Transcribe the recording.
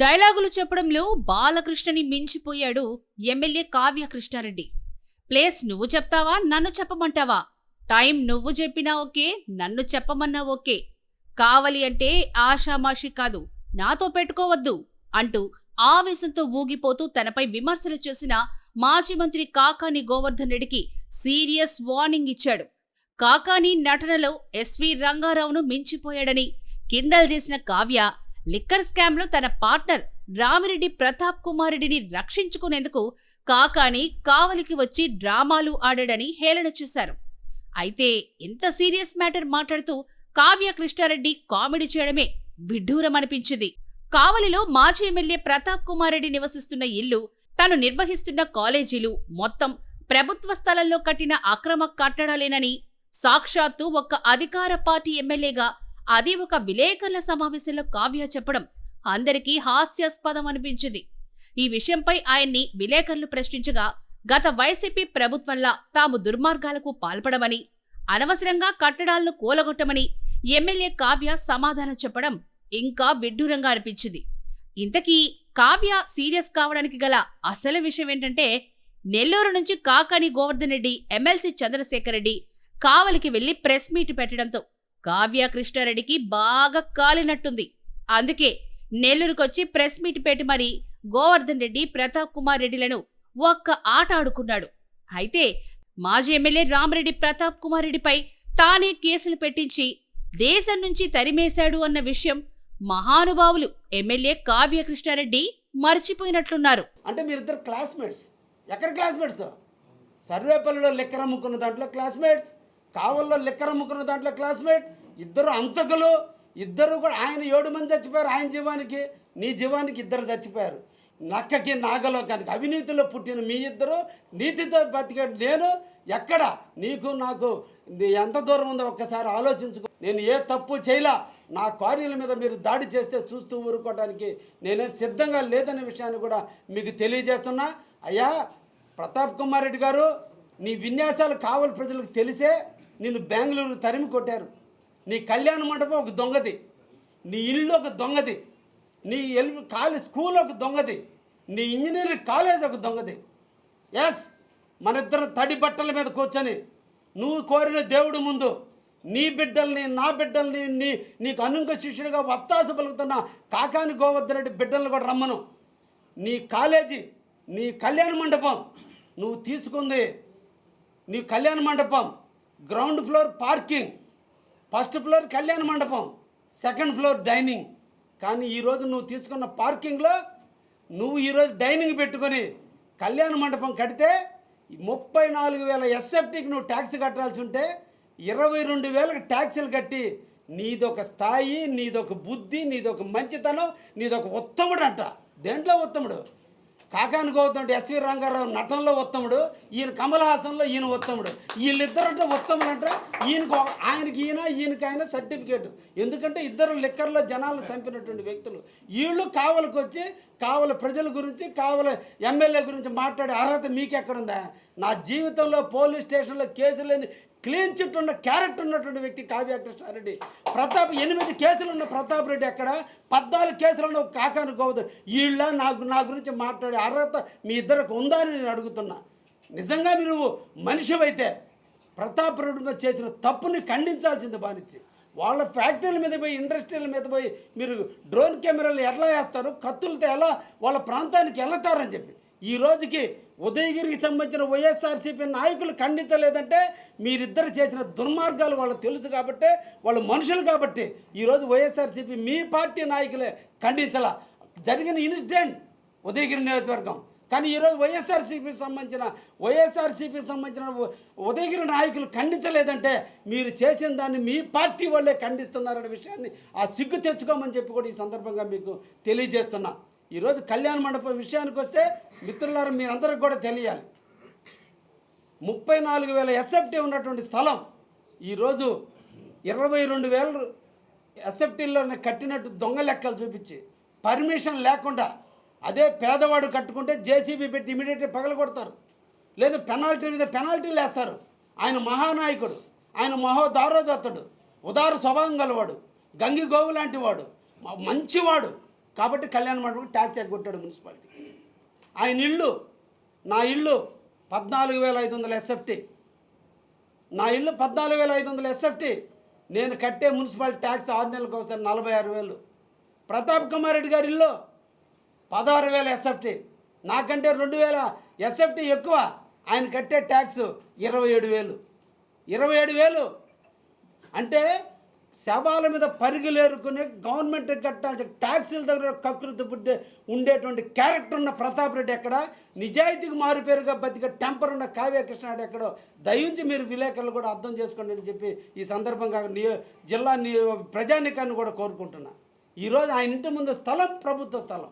డైలాగులు చెప్పడంలో బాలకృష్ణని మించిపోయాడు ఎమ్మెల్యే కావ్య కృష్ణారెడ్డి. ప్లేస్ నువ్వు చెప్తావా నన్ను చెప్పమంటావా? టైం నువ్వు చెప్పినా ఓకే నన్ను చెప్పమన్నా ఓకే. కావాలి అంటే ఆషామాషి కాదు నాతో పెట్టుకోవద్దు అంటూ ఆవేశంతో ఊగిపోతూ తనపై విమర్శలు చేసిన మాజీ మంత్రి కాకాని గోవర్ధన్ రెడ్డికి సీరియస్ వార్నింగ్ ఇచ్చాడు. కాకాని నటనలో ఎస్వి రంగారావును మించిపోయాడని కిండల్ చేసిన కావ్య లిక్కర్ స్కామ్లో తన పార్ట్నర్ రామిరెడ్డి ప్రతాప్ కుమార్ రెడ్డిని రక్షించుకునేందుకు కాకాని కావలికి వచ్చి డ్రామాలు ఆడాడని హేళన చేశారు. అయితే ఇంత సీరియస్ మ్యాటర్ మాట్లాడుతూ కావ్య కృష్ణారెడ్డి కామెడీ చేయడమే విడ్డూరమనిపించింది. కావలిలో మాజీ ఎమ్మెల్యే ప్రతాప్ కుమార్ రెడ్డి నివసిస్తున్న ఇల్లు తాను నిర్వహిస్తున్న కాలేజీలు మొత్తం ప్రభుత్వ స్థలంలో కట్టిన అక్రమ కట్టడాలేనని సాక్షాత్తు ఒక అధికార పార్టీ ఎమ్మెల్యేగా అది ఒక విలేకరుల సమావేశంలో కావ్య చెప్పడం అందరికీ హాస్యాస్పదం అనిపించింది. ఈ విషయంపై ఆయన్ని విలేకరులు ప్రశ్నించగా గత వైసీపీ ప్రభుత్వంలా తాము దుర్మార్గాలకు పాల్పడమని అనవసరంగా కట్టడాలను కూలగొట్టమని ఎమ్మెల్యే కావ్య సమాధానం చెప్పడం ఇంకా విడ్డూరంగా అనిపించింది. ఇంతకీ కావ్య సీరియస్ కావడానికి గల అసలు విషయం ఏంటంటే నెల్లూరు నుంచి కాకాని గోవర్ధన్ రెడ్డి ఎమ్మెల్సీ చంద్రశేఖర్ రెడ్డి కావలికి వెళ్ళి ప్రెస్ మీట్ పెట్టడంతో కావ్య కృష్ణారెడ్డికి బాగా కాలినట్టుంది. అందుకే నెల్లూరుకొచ్చి ప్రెస్ మీట్ పెట్టి మరి గోవర్ధన్ రెడ్డి ప్రతాప్ కుమార్ రెడ్డిలను ఒక్క ఆట ఆడుకున్నాడు. అయితే మాజీ ఎమ్మెల్యే రామరెడ్డి ప్రతాప్ కుమార్ రెడ్డిపై తానే కేసులు పెట్టించి దేశం నుంచి తరిమేశాడు అన్న విషయం మహానుభావులు ఎమ్మెల్యే కావ్య కృష్ణారెడ్డి మర్చిపోయినట్లున్నారు. అంటే మీరిద్దరు క్లాస్మేట్స్. ఎక్కడ క్లాస్మేట్స్? సర్వేపల్లిలో లెక్కరమ్ముకున్న దాంట్లో క్లాస్మేట్స్. కావల్లో లిక్కర అమ్ముకున్న దాంట్లో క్లాస్మేట్ ఇద్దరు అంతకులు ఇద్దరు కూడా ఆయన ఏడు మంది చచ్చిపోయారు ఆయన జీవానికి నీ జీవానికి ఇద్దరు చచ్చిపోయారు. నక్కకి నాగలోకానికి. అవినీతిలో పుట్టిన మీ ఇద్దరు నీతితో బతికే నేను ఎక్కడ? నీకు నాకు ఎంత దూరం ఉందో ఒక్కసారి ఆలోచించుకో. నేను ఏ తప్పు చేయలా? నా క్వారీల మీద మీరు దాడి చేస్తే చూస్తూ ఊరుకోవడానికి నేనేం సిద్ధంగా లేదనే విషయాన్ని కూడా మీకు తెలియజేస్తున్నా. అయ్యా ప్రతాప్ కుమార్ రెడ్డి గారు నీ విన్యాసాలు కావలి ప్రజలకు తెలిసే నిన్ను బెంగళూరు తరిమి కొట్టారు. నీ కళ్యాణ మండపం ఒక దొంగది. నీ ఇల్లు ఒక దొంగది. నీ ఎల్ కాలేజ్ స్కూల్ ఒక దొంగది. నీ ఇంజనీరింగ్ కాలేజ్ ఒక దొంగది. ఎస్ మన ఇద్దరు తడి బట్టల మీద కూర్చొని నువ్వు కోరిన దేవుడు ముందు నీ బిడ్డల్ని నా బిడ్డల్ని నీ నీకు అనుంగ శిష్యుడిగా వత్తాస పలుకుతున్న కాకాని గోవర్ధన్ రెడ్డి బిడ్డల్ని కూడా రమ్మను. నీ కాలేజీ నీ కళ్యాణ మండపం నువ్వు తీసుకుంది నీ కళ్యాణ మండపం. Ground floor parking. First floor కళ్యాణ మండపం సెకండ్ ఫ్లోర్ డైనింగ్. కానీ ఈరోజు నువ్వు తీసుకున్న పార్కింగ్లో నువ్వు ఈరోజు డైనింగ్ పెట్టుకొని కళ్యాణ మండపం కడితే ముప్పై నాలుగు వేల ఎస్ఎఫ్టీకి నువ్వు ట్యాక్స్ కట్టాల్సి ఉంటే ఇరవై రెండు వేలకు ట్యాక్సీలు కట్టి నీదొక స్థాయి నీదొక బుద్ధి నీదొక మంచితనం నీదొక ఉత్తముడు అంట దేంట్లో ఉత్తముడు? కాకాని గౌతముడు ఎస్వి రంగారావు నటనలో ఉత్తముడు ఈయన కమలహాసన్లో ఈయన ఉత్తముడు. వీళ్ళిద్దరంటే ఉత్తములు అంటే. ఈయనకు ఆయనకి ఈయన ఈయనకి ఆయన సర్టిఫికేట్. ఎందుకంటే ఇద్దరు లిక్కర్లో జనాలను చంపినటువంటి వ్యక్తులు. వీళ్ళు కావలకొచ్చి వచ్చి ప్రజల గురించి కావల ఎమ్మెల్యే గురించి మాట్లాడే అర్హత మీకెక్కడుందా? నా జీవితంలో పోలీస్ స్టేషన్లో కేసులేని క్లీన్ చిట్ ఉన్న క్యారెక్టర్ ఉన్నటువంటి వ్యక్తి కావ్య కృష్ణారెడ్డి. ప్రతాప్ ఎనిమిది కేసులు ఉన్న ప్రతాప్ రెడ్డి ఎక్కడ? పద్నాలుగు కేసులు ఉన్న కాకాను గోవర్ధన్ వీళ్ళ నాకు నా గురించి మాట్లాడే అర్హత మీ ఇద్దరికి ఉందా అని నేను అడుగుతున్నా. నిజంగా మీరు మనిషివైతే ప్రతాప్ రెడ్డి మీద చేసిన తప్పుని ఖండించాల్సింది బానిచ్చి. వాళ్ళ ఫ్యాక్టరీల మీద పోయి ఇండస్ట్రీల మీద పోయి మీరు డ్రోన్ కెమెరాలు ఎట్లా వేస్తారు? కత్తులతో ఎలా వాళ్ళ ప్రాంతానికి వెళ్తారని చెప్పి. ఈ రోజుకి ఉదయగిరికి సంబంధించిన వైఎస్ఆర్సీపీ నాయకులు ఖండించలేదంటే మీరిద్దరు చేసిన దుర్మార్గాలు వాళ్ళకి తెలుసు కాబట్టి వాళ్ళు మనుషులు కాబట్టి ఈరోజు వైఎస్ఆర్సీపీ మీ పార్టీ నాయకులే ఖండించాల. జరిగిన ఇన్సిడెంట్ ఉదయగిరి నియోజకవర్గం. కానీ ఈరోజు వైఎస్ఆర్సీపీకి సంబంధించిన వైఎస్ఆర్సీపీకి సంబంధించిన ఉదయగిరి నాయకులు ఖండించలేదంటే మీరు చేసిన దాన్ని మీ పార్టీ వాళ్ళే ఖండిస్తున్నారనే విషయాన్ని ఆ సిగ్గు తెచ్చుకోమని చెప్పి కూడా ఈ సందర్భంగా మీకు తెలియజేస్తున్నా. ఈరోజు కళ్యాణ మండపం విషయానికి వస్తే మిత్రులారా మీరందరికి కూడా తెలియాలి. ముప్పై నాలుగు వేల ఎస్ఎఫ్టీ ఉన్నటువంటి స్థలం ఈరోజు ఇరవై రెండు వేలు ఎస్ఎఫ్టీలో కట్టినట్టు దొంగ లెక్కలు చూపించి పర్మిషన్ లేకుండా అదే పేదవాడు కట్టుకుంటే జేసీబీ పెట్టి ఇమీడియట్గా పగల కొడతారు లేదు పెనాల్టీ మీద పెనాల్టీలు వేస్తారు ఆయన మహానాయకుడు ఆయన మహోదారోదత్తుడు ఉదార స్వభావం గలవాడు గంగి గోవు లాంటి వాడు మంచివాడు. కాబట్టి కళ్యాణ మండపం ట్యాక్స్ ఎగ్గొట్టాడు మున్సిపాలిటీ. ఆయన ఇల్లు నా ఇల్లు పద్నాలుగు వేల ఐదు వందల ఎస్ఎఫ్టీ. నా ఇల్లు పద్నాలుగు వేల ఐదు వందల ఎస్ఎఫ్టీ. నేను కట్టే మున్సిపాలిటీ ట్యాక్స్ ఆరు నెలలకు ఒకసారి నలభై ఆరు వేలు. ప్రతాప్ కుమార్ రెడ్డి గారి ఇల్లు పదహారు వేల ఎస్ఎఫ్టీ. నాకంటే రెండు వేల ఎస్ఎఫ్టీ ఎక్కువ. ఆయన కట్టే ట్యాక్స్ ఇరవై ఏడు వేలు. ఇరవై ఏడు వేలు. అంటే శవాల మీద పరిగిలేరుకునే గవర్నమెంట్ కట్టాల్సిన ట్యాక్సీల దగ్గర కకృతి బుద్ధి ఉండేటువంటి క్యారెక్టర్ ఉన్న ప్రతాప్ రెడ్డి ఎక్కడ? నిజాయితీకి మారుపేరుగా బతికే టెంపర్ ఉన్న కావ్యకృష్ణాడు ఎక్కడో? దయించి మీరు విలేకరులు కూడా అర్థం చేసుకోండి అని చెప్పి ఈ సందర్భంగా నియో జిల్లా నియో ప్రజానికాన్ని కూడా కోరుకుంటున్నా. ఈరోజు ఆయన ఇంటి ముందు స్థలం ప్రభుత్వ స్థలం.